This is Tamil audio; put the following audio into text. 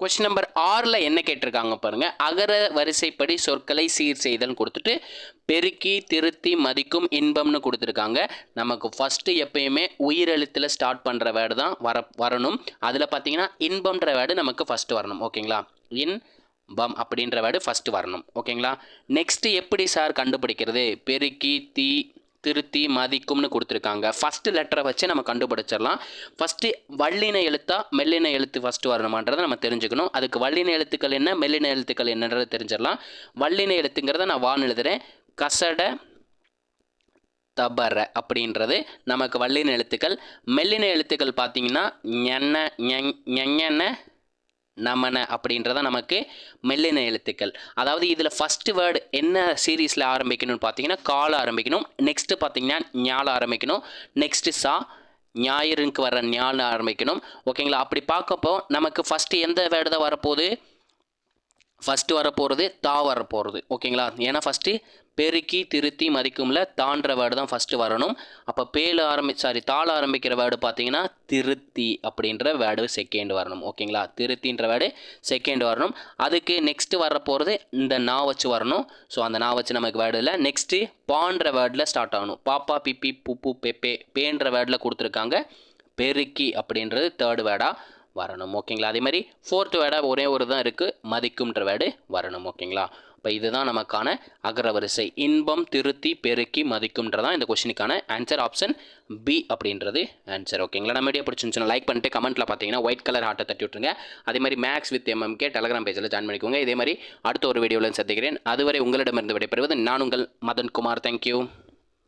கொஸ்டின் நம்பர் ஆறில் என்ன கேட்டிருக்காங்க பாருங்கள் அகர வரிசைப்படி சொற்களை சீர் செய்தல் கொடுத்துட்டு பெருக்கி திருத்தி மதிக்கும் இன்பம்னு கொடுத்துருக்காங்க. நமக்கு ஃபஸ்ட்டு எப்பயுமே உயிரெழுத்தில் ஸ்டார்ட் பண்ணுற வேர்டு தான் வர வரணும். அதில் பார்த்தீங்கன்னா இன்பம்ன்ற வேர்டு நமக்கு ஃபஸ்ட்டு வரணும். ஓகேங்களா? இன் பம் அப்படின்ற வேர்டு ஃபஸ்ட்டு வரணும். ஓகேங்களா? நெக்ஸ்ட்டு எப்படி சார் கண்டுபிடிக்கிறது? பெருக்கி தீ திருத்தி மதிக்கும்னு கொடுத்துருக்காங்க. ஃபஸ்ட்டு லெட்டரை வச்சு நம்ம கண்டுபிடிச்சிடலாம். ஃபஸ்ட்டு வல்லின எழுத்தா மெல்லின எழுத்து ஃபஸ்ட்டு வரணுமான்றதை நம்ம தெரிஞ்சுக்கணும். அதுக்கு வல்லின எழுத்துக்கள் என்ன மெல்லின எழுத்துக்கள் என்னன்றதை தெரிஞ்சிடலாம். வல்லின எழுத்துங்கிறத நான் வான் எழுதுறேன். கசட தபர அப்படின்றது நமக்கு வல்லின எழுத்துக்கள். மெல்லின எழுத்துக்கள் பார்த்தீங்கன்னா ஞென்ன ஞெங் நமன அப்படின்றத நமக்கு மெல்லின எழுத்துக்கள். அதாவது இதில் ஃபஸ்ட்டு வேர்டு என்ன சீரீஸில் ஆரம்பிக்கணும்னு பார்த்தீங்கன்னா கால் ஆரம்பிக்கணும். நெக்ஸ்ட்டு பார்த்தீங்கன்னா ஞால் ஆரம்பிக்கணும். நெக்ஸ்ட்டு சா ஞாயிறுக்கு வர ஞால ஆரம்பிக்கணும். ஓகேங்களா அப்படி பார்க்கப்போ நமக்கு ஃபஸ்ட்டு எந்த வேர்டு தான் வரப்போகுது? ஃபஸ்ட்டு வரப்போகிறது தா வரப்போகிறது ஓகேங்களா ஏன்னா ஃபஸ்ட்டு பெருக்கி திருத்தி மதிக்கும்ல தான்ற வேர்டு தான் ஃபஸ்ட்டு வரணும். அப்போ பேல ஆரம்பி சாரி தாள ஆரம்பிக்கிற வேர்டு பார்த்தீங்கன்னா திருத்தி அப்படின்ற வேர்டு செகண்ட் வரணும். ஓகேங்களா திருத்தின்ற வேர்டு செகண்ட் வரணும். அதுக்கு நெக்ஸ்ட்டு வர போகிறது இந்த நா வச்சு வரணும். ஸோ அந்த நா வச்சு நமக்கு வேர்டு இல்லை. நெக்ஸ்ட்டு பான்ற வேர்டில் ஸ்டார்ட் ஆகணும். பாப்பா பிப்பி புப்பு பெப்பே பேன்ற வேர்டில் கொடுத்துருக்காங்க. பெருக்கி அப்படின்றது தேர்ட் வேர்டாக வரணும். ஓகேங்களா அதே மாதிரி ஃபோர்த் வேர்டாக ஒரே ஒரு தான் இருக்குது மதிக்கும்ன்ற வேர்டு வரணும். ஓகேங்களா இப்போ இதுதான் நமக்கான அகரவரிசை. இன்பம் திருத்தி பெருக்கி மதிக்கும்ன்றதான் இந்த கொஷினுக்கான ஆன்சர் ஆப்ஷன் பி அப்படின்றது ஆன்சர் ஓகேங்களா நம்ம வீடியோ பிடிச்சிருந்துச்சுன்னா லைக் பண்ணிட்டு கமெண்ட்டில் பார்த்தீங்கன்னா ஒயிட் கலர் ஹார்ட்டை தட்டி விட்டுருங்க. அதே மாதிரி மேக்ஸ் வித் எம்எம்கே டெலகிராம் பேஜில் ஜாயின் பண்ணிக்கோங்க. இதே மாதிரி அடுத்த ஒரு வீடியோவில் சந்திக்கிறேன். அதுவரை உங்களிடமிருந்து விடைபெறுவது நான் உங்கள் மதன் குமார். தேங்க்யூ